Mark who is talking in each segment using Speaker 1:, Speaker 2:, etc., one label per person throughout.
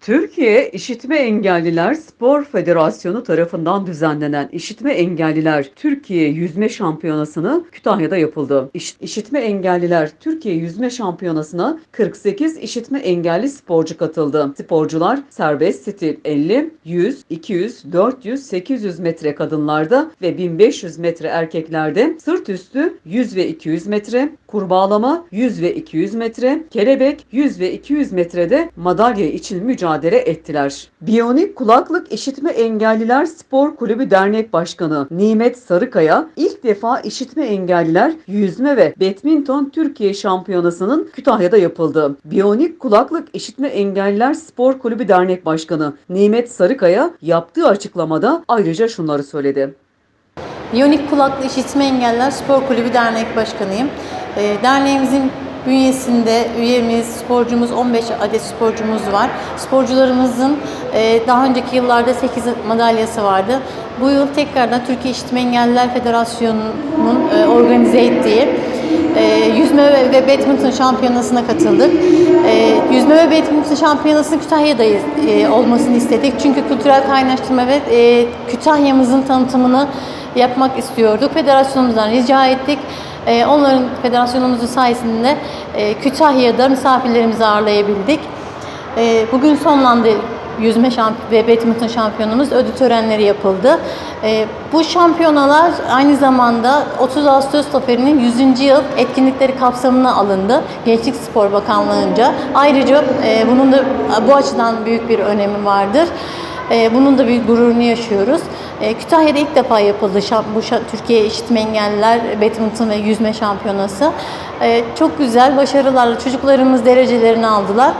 Speaker 1: Türkiye İşitme Engelliler Spor Federasyonu tarafından düzenlenen İşitme Engelliler Türkiye Yüzme Şampiyonası'nı Kütahya'da yapıldı. İş- İşitme Engelliler Türkiye Yüzme Şampiyonası'na 48 işitme engelli sporcu katıldı. Sporcular serbest stil 50, 100, 200, 400, 800 metre kadınlarda ve 1500 metre erkeklerde sırt üstü 100 ve 200 metre, kurbağalama 100 ve 200 metre, kelebek 100 ve 200 metrede madalya için mücadele ettiler. Biyonik Kulaklık İşitme Engelliler Spor Kulübü Dernek Başkanı Nimet Sarıkaya ilk defa işitme engelliler yüzme ve badminton Türkiye Şampiyonası'nın Kütahya'da yapıldı. Biyonik Kulaklık İşitme Engelliler Spor Kulübü Dernek Başkanı Nimet Sarıkaya yaptığı açıklamada ayrıca şunları söyledi.
Speaker 2: Biyonik Kulaklı İşitme Engeller Spor Kulübü Dernek Başkanıyım. Ee, Derneğimizin bünyesinde üyemiz, sporcumuz, 15 adet sporcumuz var. Sporcularımızın e, daha önceki yıllarda 8 madalyası vardı. Bu yıl tekrardan Türkiye İşitme Engelliler Federasyonu'nun e, organize ettiği e, yüzme ve- badminton şampiyonasına katıldık. Yüzme ve badminton şampiyonasının Kütahya'da olmasını istedik. Çünkü kültürel kaynaştırma ve Kütahya'mızın tanıtımını yapmak istiyorduk. Federasyonumuzdan rica ettik. E, onların federasyonumuzun sayesinde e, Kütahya'da misafirlerimizi ağırlayabildik. E, bugün sonlandı yüzme şamp ve badminton şampiyonumuz ödül törenleri yapıldı. E, bu şampiyonalar aynı zamanda 30 Ağustos Zaferi'nin 100. yıl etkinlikleri kapsamına alındı Gençlik Spor Bakanlığı'nca. Ayrıca e, bunun da bu açıdan büyük bir önemi vardır. E, bunun da bir gururunu yaşıyoruz. E, Kütahya'da ilk defa yapıldı bu Türkiye İşitme Engelliler Badminton ve Yüzme Şampiyonası. E, çok güzel başarılarla çocuklarımız derecelerini aldılar.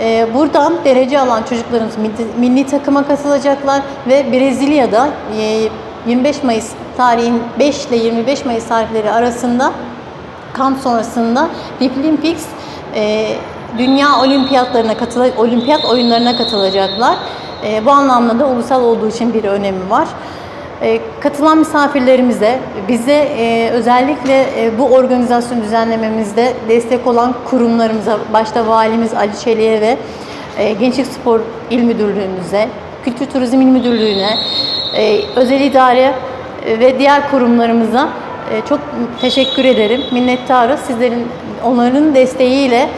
Speaker 2: E, buradan derece alan çocuklarımız milli, takıma katılacaklar ve Brezilya'da e, 25 Mayıs tarihin 5 ile 25 Mayıs tarihleri arasında kamp sonrasında Deaflympics e, dünya olimpiyatlarına katıl olimpiyat oyunlarına katılacaklar. E, bu anlamda da ulusal olduğu için bir önemi var. E, katılan misafirlerimize, bize e, özellikle e, bu organizasyon düzenlememizde destek olan kurumlarımıza, başta Valimiz Ali Çelik'e ve e, Gençlik Spor İl Müdürlüğümüze, Kültür Turizm İl Müdürlüğü'ne, e, özel idare e, ve diğer kurumlarımıza e, çok teşekkür ederim. Minnettarız. Sizlerin, onların desteğiyle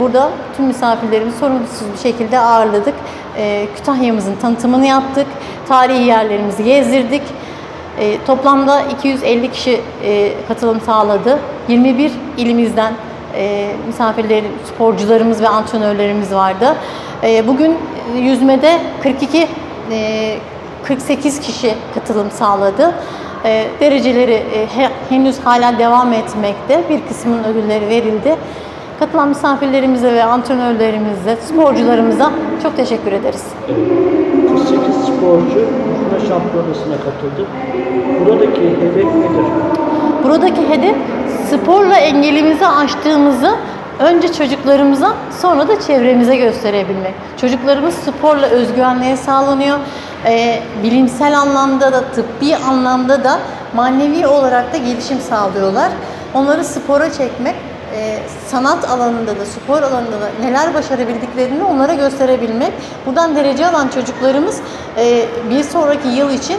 Speaker 2: burada tüm misafirlerimizi sorunsuz bir şekilde ağırladık. E, Kütahya'mızın tanıtımını yaptık. Tarihi yerlerimizi gezdirdik. E, toplamda 250 kişi e, katılım sağladı. 21 ilimizden e, misafirlerin, sporcularımız ve antrenörlerimiz vardı. E, bugün yüzmede 42 e, 48 kişi katılım sağladı. E, dereceleri e, he- henüz hala devam etmekte. Bir kısmının ödülleri verildi. Katılan misafirlerimize ve antrenörlerimize, sporcularımıza çok teşekkür ederiz.
Speaker 3: 48 sporcu yüzme şampiyonasına katıldı. Buradaki hedef nedir?
Speaker 2: Buradaki hedef sporla engelimizi aştığımızı önce çocuklarımıza sonra da çevremize gösterebilmek. Çocuklarımız sporla özgüvenliğe sağlanıyor. Ee, bilimsel anlamda da tıbbi anlamda da manevi olarak da gelişim sağlıyorlar. Onları spora çekmek e, sanat alanında da spor alanında da neler başarabildiklerini onlara gösterebilmek. Buradan derece alan çocuklarımız e, bir sonraki yıl için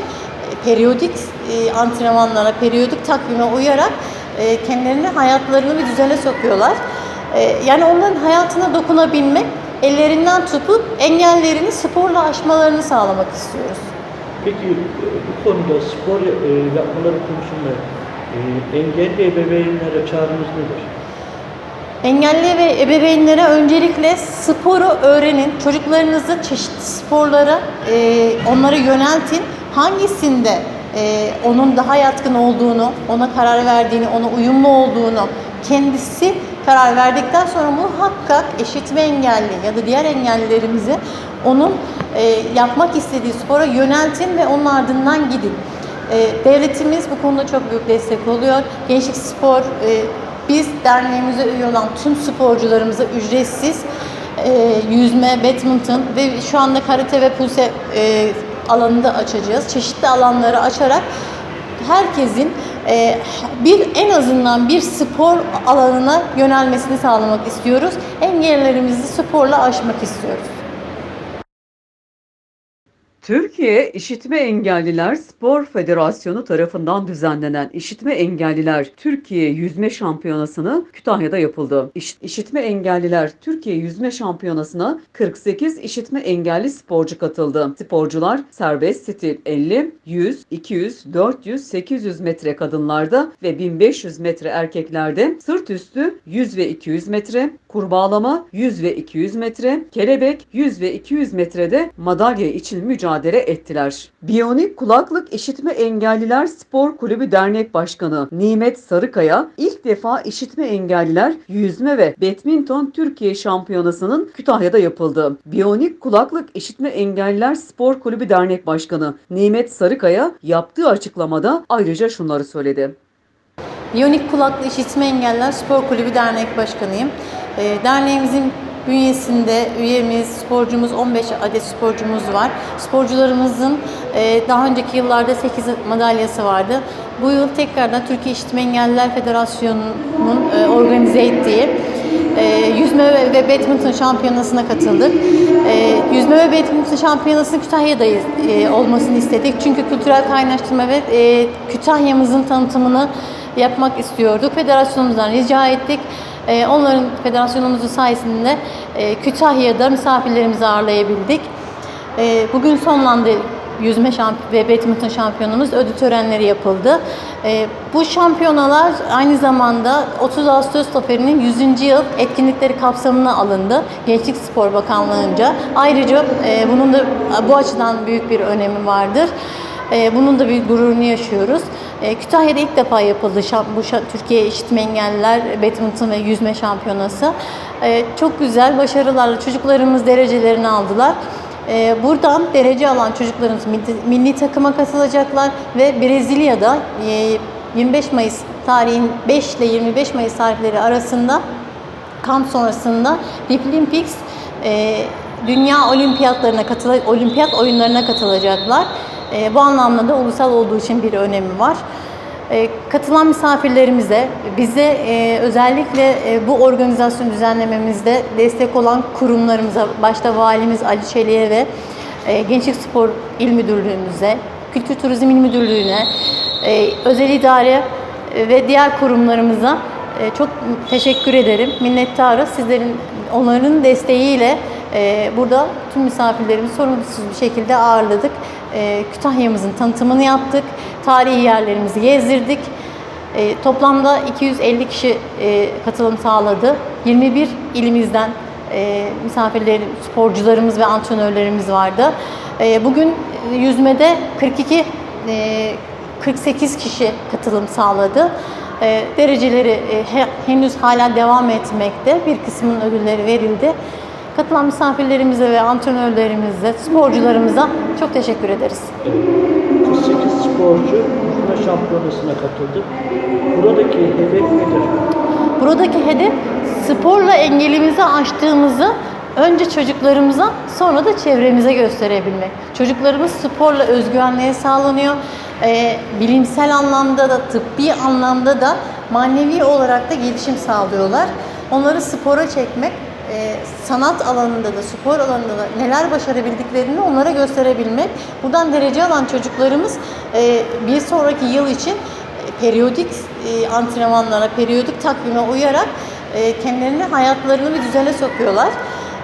Speaker 2: periyodik e, antrenmanlara, periyodik takvime uyarak e, kendilerini hayatlarını bir düzene sokuyorlar. E, yani onların hayatına dokunabilmek, ellerinden tutup engellerini sporla aşmalarını sağlamak istiyoruz.
Speaker 3: Peki e, bu konuda spor e, yapmaları konusunda e, engelli ebeveynlere çağrınız nedir?
Speaker 2: Engelli ve ebeveynlere öncelikle sporu öğrenin. Çocuklarınızı çeşitli sporlara e, onları yöneltin. Hangisinde e, onun daha yatkın olduğunu, ona karar verdiğini, ona uyumlu olduğunu kendisi karar verdikten sonra muhakkak eşitme engelli ya da diğer engellilerimizi onun e, yapmak istediği spora yöneltin ve onun ardından gidin. E, devletimiz bu konuda çok büyük destek oluyor. Gençlik Spor, e, biz derneğimize üye olan tüm sporcularımıza ücretsiz e, yüzme, badminton ve şu anda karate ve pulse e, alanında açacağız. Çeşitli alanları açarak herkesin e, bir en azından bir spor alanına yönelmesini sağlamak istiyoruz. Engellerimizi sporla aşmak istiyoruz.
Speaker 1: Türkiye İşitme Engelliler Spor Federasyonu tarafından düzenlenen İşitme Engelliler Türkiye Yüzme Şampiyonası'nı Kütahya'da yapıldı. İş- İşitme Engelliler Türkiye Yüzme Şampiyonası'na 48 işitme engelli sporcu katıldı. Sporcular serbest stil 50, 100, 200, 400, 800 metre kadınlarda ve 1500 metre erkeklerde sırt üstü 100 ve 200 metre, kurbağalama 100 ve 200 metre, kelebek 100 ve 200 metrede madalya için mücadele ettiler. Biyonik Kulaklık İşitme Engelliler Spor Kulübü Dernek Başkanı Nimet Sarıkaya ilk defa işitme engelliler yüzme ve badminton Türkiye Şampiyonası'nın Kütahya'da yapıldı. Biyonik Kulaklık İşitme Engelliler Spor Kulübü Dernek Başkanı Nimet Sarıkaya yaptığı açıklamada ayrıca şunları söyledi.
Speaker 2: Biyonik Kulaklı İşitme Engeller Spor Kulübü Dernek Başkanıyım. Ee, Derneğimizin bünyesinde üyemiz, sporcumuz, 15 adet sporcumuz var. Sporcularımızın e, daha önceki yıllarda 8 madalyası vardı. Bu yıl tekrardan Türkiye İşitme Engelliler Federasyonu'nun e, organize ettiği e, yüzme ve, badminton şampiyonasına katıldık. Yüzme ve badminton şampiyonasının Kütahya'da olmasını istedik. Çünkü kültürel kaynaştırma ve Kütahya'mızın tanıtımını yapmak istiyorduk. Federasyonumuzdan rica ettik. E, onların federasyonumuzun sayesinde e, Kütahya'da misafirlerimizi ağırlayabildik. E, bugün sonlandı yüzme şamp ve badminton şampiyonumuz ödül törenleri yapıldı. E, bu şampiyonalar aynı zamanda 30 Ağustos Zaferi'nin 100. yıl etkinlikleri kapsamına alındı Gençlik Spor Bakanlığı'nca. Ayrıca e, bunun da bu açıdan büyük bir önemi vardır. E, bunun da bir gururunu yaşıyoruz. E, Kütahya'da ilk defa yapıldı bu Türkiye İşitme Engelliler Badminton ve Yüzme Şampiyonası. E, çok güzel, başarılarla çocuklarımız derecelerini aldılar. E, buradan derece alan çocuklarımız milli, takıma katılacaklar ve Brezilya'da e, 25 Mayıs tarihin 5 ile 25 Mayıs tarihleri arasında kamp sonrasında Deaflympics e, dünya olimpiyatlarına katıl olimpiyat oyunlarına katılacaklar. E, bu anlamda da ulusal olduğu için bir önemi var. E, katılan misafirlerimize, bize e, özellikle e, bu organizasyon düzenlememizde destek olan kurumlarımıza, başta Valimiz Ali Çelik'e ve e, Gençlik Spor İl Müdürlüğümüze, Kültür Turizm İl Müdürlüğü'ne, e, özel idare e, ve diğer kurumlarımıza e, çok teşekkür ederim. Minnettarız. Sizlerin, onların desteğiyle e, burada tüm misafirlerimizi sorunsuz bir şekilde ağırladık. E, Kütahya'mızın tanıtımını yaptık. Tarihi yerlerimizi gezdirdik. E, toplamda 250 kişi e, katılım sağladı. 21 ilimizden e, sporcularımız ve antrenörlerimiz vardı. E, bugün yüzmede 42 e, 48 kişi katılım sağladı. E, dereceleri e, he- henüz hala devam etmekte. Bir kısmının ödülleri verildi. Katılan misafirlerimize ve antrenörlerimize, sporcularımıza çok teşekkür ederiz.
Speaker 3: 48 sporcu yüzme şampiyonasına katıldı. Buradaki hedef nedir?
Speaker 2: Buradaki hedef sporla engelimizi aştığımızı önce çocuklarımıza sonra da çevremize gösterebilmek. Çocuklarımız sporla özgüvenliğe sağlanıyor. Ee, bilimsel anlamda da tıbbi anlamda da manevi olarak da gelişim sağlıyorlar. Onları spora çekmek e, sanat alanında da spor alanında da neler başarabildiklerini onlara gösterebilmek. Buradan derece alan çocuklarımız e, bir sonraki yıl için e, periyodik e, antrenmanlara, periyodik takvime uyarak e, kendilerini hayatlarını bir düzene sokuyorlar.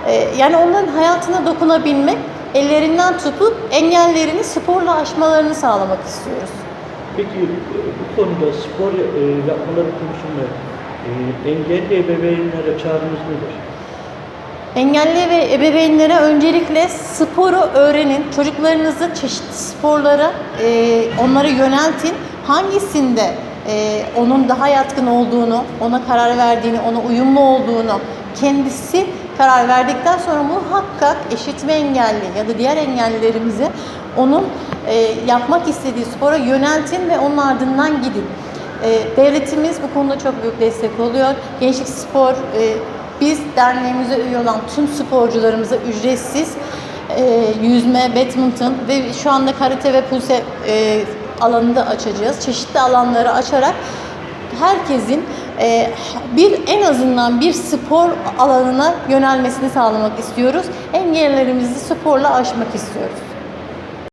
Speaker 2: E, yani onların hayatına dokunabilmek, ellerinden tutup engellerini sporla aşmalarını sağlamak istiyoruz.
Speaker 3: Peki e, bu konuda spor e, yapmaları konusunda e, engelli ebeveynlere çağrınız nedir?
Speaker 2: Engelli ve ebeveynlere öncelikle sporu öğrenin. Çocuklarınızı çeşitli sporlara e, onları yöneltin. Hangisinde e, onun daha yatkın olduğunu, ona karar verdiğini, ona uyumlu olduğunu kendisi karar verdikten sonra muhakkak eşitme engelli ya da diğer engellilerimizi onun e, yapmak istediği spora yöneltin ve onun ardından gidin. E, devletimiz bu konuda çok büyük destek oluyor. Gençlik Spor, e, biz derneğimize üye olan tüm sporcularımıza ücretsiz e, yüzme, badminton ve şu anda karate ve pulse e, alanında açacağız. Çeşitli alanları açarak herkesin e, bir en azından bir spor alanına yönelmesini sağlamak istiyoruz. Engellerimizi sporla aşmak istiyoruz.